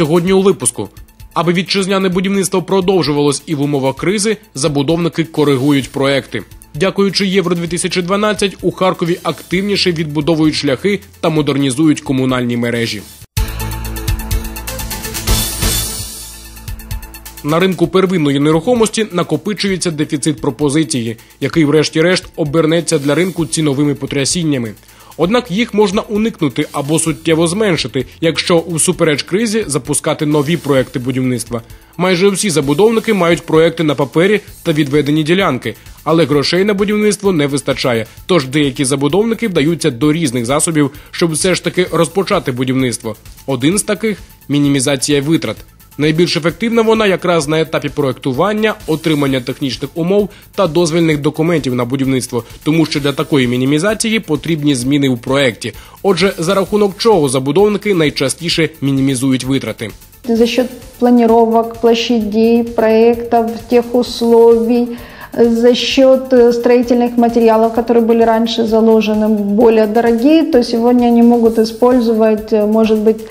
Сьогодні у випуску. Аби вітчизняне будівництво продовжувалось і в умовах кризи, забудовники коригують проекти. Дякуючи Євро 2012 у Харкові активніше відбудовують шляхи та модернізують комунальні мережі. На ринку первинної нерухомості накопичується дефіцит пропозиції, який, врешті-решт, обернеться для ринку ціновими потрясіннями. Однак їх можна уникнути або суттєво зменшити, якщо усупереч кризі запускати нові проекти будівництва. Майже всі забудовники мають проекти на папері та відведені ділянки, але грошей на будівництво не вистачає. Тож деякі забудовники вдаються до різних засобів, щоб все ж таки розпочати будівництво. Один з таких мінімізація витрат. Найбільш ефективна вона якраз на етапі проектування, отримання технічних умов та дозвільних документів на будівництво, тому що для такої мінімізації потрібні зміни у проекті. Отже, за рахунок чого забудовники найчастіше мінімізують витрати. За счет планировок, площадей, проектов, тех условий, за счет э, строительных материалов, которые были раньше заложены, более дорогие, то сегодня они могут использовать, э, может быть,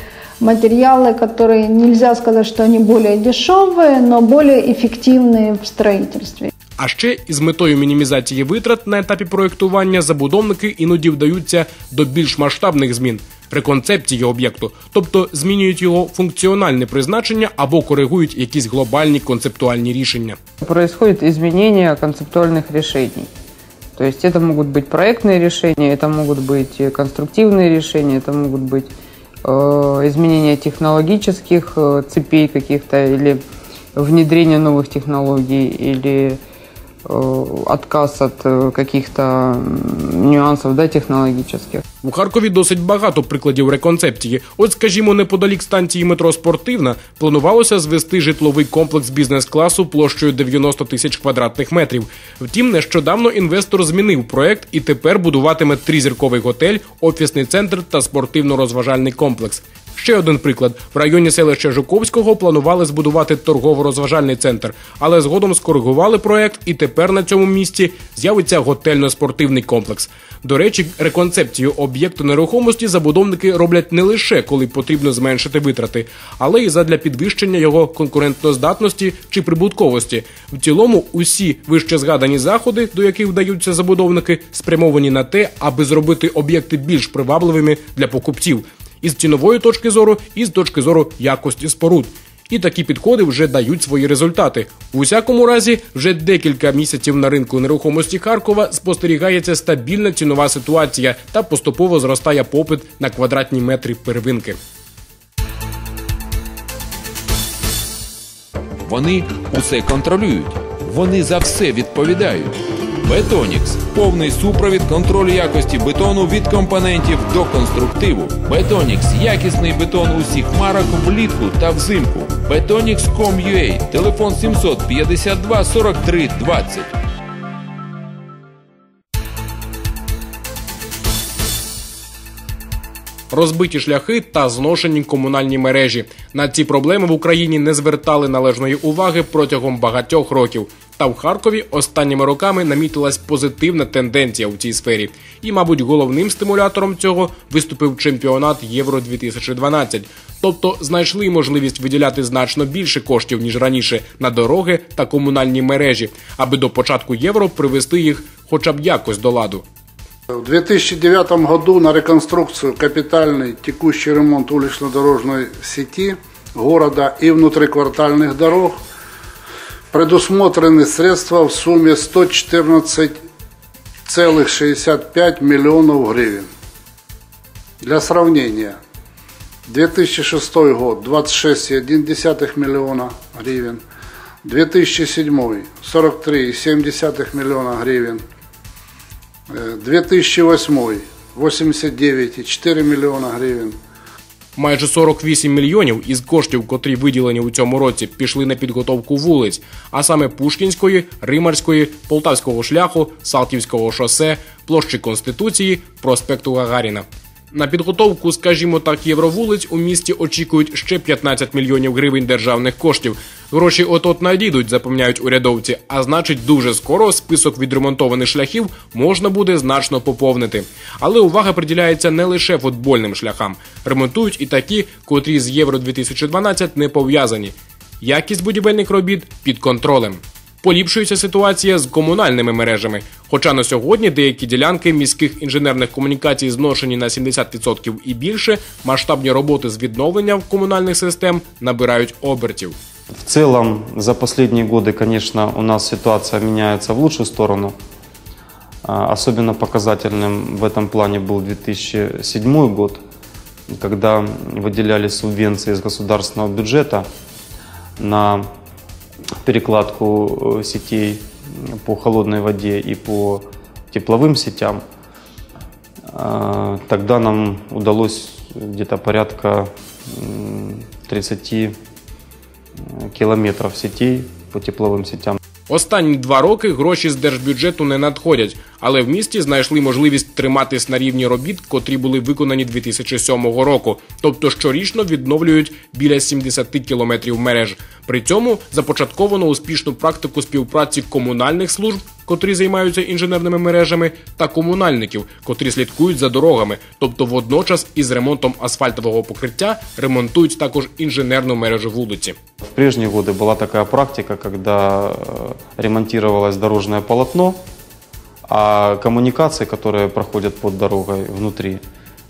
материалы, которые нельзя сказать, что они более дешевые, но более эффективные в строительстве. А ще із метою мінімізації витрат на етапі проєктування забудовники іноді вдаються до більш масштабних змін реконцепції об'єкту, тобто змінюють його функціональне призначення або коригують якісь глобальні концептуальні рішення. Происходит изменение концептуальных решений. То есть это могут быть проектные решения, это могут быть э, конструктивные решения, это могут быть э, изменения технологических э, цепей каких-то или внедрение новых технологий или э, отказ от э, каких-то м, нюансов да, технологических. У Харкові досить багато прикладів реконцепції. От, скажімо, неподалік станції метро Спортивна планувалося звести житловий комплекс бізнес-класу площею 90 тисяч квадратних метрів. Втім, нещодавно інвестор змінив проект і тепер будуватиме тризірковий готель, офісний центр та спортивно-розважальний комплекс. Ще один приклад: в районі селища Жуковського планували збудувати торгово-розважальний центр, але згодом скоригували проект, і тепер на цьому місці з'явиться готельно-спортивний комплекс. До речі, реконцепцію об'єкту нерухомості забудовники роблять не лише коли потрібно зменшити витрати, але й задля підвищення його конкурентноздатності чи прибутковості. В цілому, усі вище згадані заходи, до яких вдаються забудовники, спрямовані на те, аби зробити об'єкти більш привабливими для покупців із цінової точки зору, і з точки зору якості споруд. І такі підходи вже дають свої результати. У усякому разі, вже декілька місяців на ринку нерухомості Харкова спостерігається стабільна цінова ситуація та поступово зростає попит на квадратні метри первинки. Вони усе контролюють. Вони за все відповідають. Бетонікс повний супровід контролю якості бетону від компонентів до конструктиву. Бетонікс якісний бетон усіх марок влітку та взимку. Betonics.com.ua телефон 752 43 20. Розбиті шляхи та зношені комунальні мережі. На ці проблеми в Україні не звертали належної уваги протягом багатьох років. Та в Харкові останніми роками намітилась позитивна тенденція у цій сфері. І, мабуть, головним стимулятором цього виступив чемпіонат Євро 2012 Тобто знайшли можливість виділяти значно більше коштів ніж раніше на дороги та комунальні мережі, аби до початку євро привести їх хоча б якось до ладу. В 2009 году на реконструкцию капитальный текущий ремонт улично-дорожной сети города и внутриквартальных дорог предусмотрены средства в сумме 114,65 миллионов гривен. Для сравнения, 2006 год 26,1 миллиона гривен, 2007 43,7 миллиона гривен, Э, 2008 89,4 миллиона гривен. Майже 48 мільйонів із коштів, котрі виділені у цьому році, пішли на підготовку вулиць, а саме Пушкінської, Римарської, Полтавського шляху, Салтівського шосе, площі Конституції, проспекту Гагаріна. На підготовку, скажімо так, євровулиць у місті очікують ще 15 мільйонів гривень державних коштів. Гроші от-от надійдуть, запевняють урядовці. А значить, дуже скоро список відремонтованих шляхів можна буде значно поповнити. Але увага приділяється не лише футбольним шляхам. Ремонтують і такі, котрі з Євро 2012 не пов'язані. Якість будівельних робіт під контролем. Поліпшується ситуація з комунальними мережами. Хоча на сьогодні деякі ділянки міських інженерних комунікацій зношені на 70% і більше, масштабні роботи з відновлення комунальних систем набирають обертів. В целом, за последние годы, конечно, у нас ситуация меняется в лучшую сторону. А, Особенно показательным в этом плане был 2007 год, когда выделяли субвенции из государственного бюджета на перекладку э, сетей по холодной воде и по тепловым сетям. А, Тогда нам удалось где-то порядка м, 30 километров сетей по тепловым сетям. Останні два роки гроші з держбюджету не надходять, але в місті знайшли можливість триматись на рівні робіт, котрі були виконані 2007 року. Тобто щорічно відновлюють біля 70 кілометрів мереж. При цьому започатковано успішну практику співпраці комунальних служб, котрі займаються інженерними мережами, та комунальників, котрі слідкують за дорогами. Тобто, водночас із ремонтом асфальтового покриття ремонтують також інженерну мережу вулиці. В прежние годы была такая практика, когда э, ремонтировалось дорожное полотно, а коммуникации, которые проходят под дорогой внутри,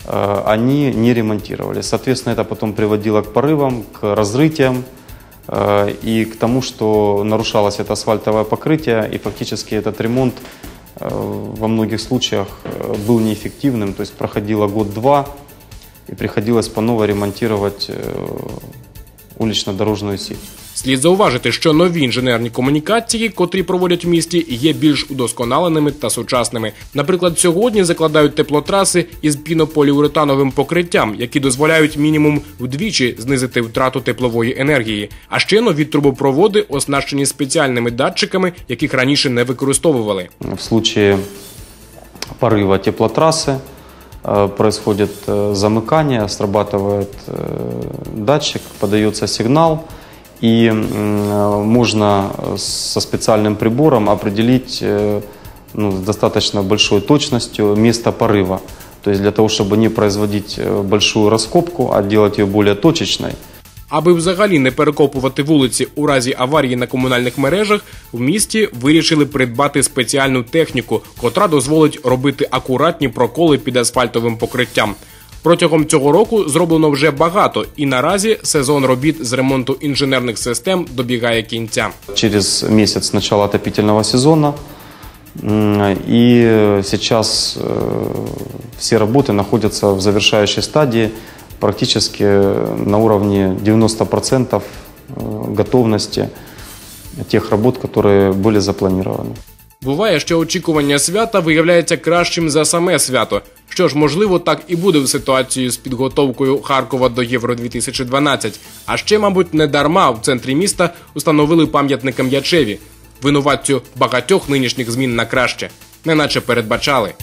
э, они не ремонтировались. Соответственно, это потом приводило к порывам, к разрытиям э, И к тому, что нарушалось это асфальтовое покрытие, и фактически этот ремонт э, во многих случаях э, был неэффективным, то есть проходило год-два, и приходилось по новой ремонтировать э, улично-дорожную сеть. Слід зауважити, що нові інженерні комунікації, котрі проводять в місті, є більш удосконаленими та сучасними. Наприклад, сьогодні закладають теплотраси із пінополіуретановим покриттям, які дозволяють мінімум вдвічі знизити втрату теплової енергії. А ще нові трубопроводи оснащені спеціальними датчиками, яких раніше не використовували. В случае порыва теплотрассы э, происходит э, замыкание, срабатывает э, датчик, подается сигнал, и м, э, можно со специальным прибором определить э, ну, с достаточно большой точностью место порыва. То есть для того, чтобы не производить э, большую раскопку, а делать ее более точечной, Аби взагалі не перекопувати вулиці у разі аварії на комунальних мережах, в місті вирішили придбати спеціальну техніку, котра дозволить робити акуратні проколи під асфальтовим покриттям. Протягом цього року зроблено вже багато, і наразі сезон робіт з ремонту інженерних систем добігає кінця. через месяц начала отопительного сезона. М, И э, сейчас э, все работы находятся в завершающей стадии, практически на уровне 90% э, готовности тех работ, которые были запланированы. Буває, що очікування свята виявляється кращим за саме свято. Що ж, можливо, так і буде в ситуації з підготовкою Харкова до Євро 2012. А ще, мабуть, не дарма в центрі міста установили пам'ятник М'ячеві, винуватцю багатьох нинішніх змін на краще, неначе передбачали.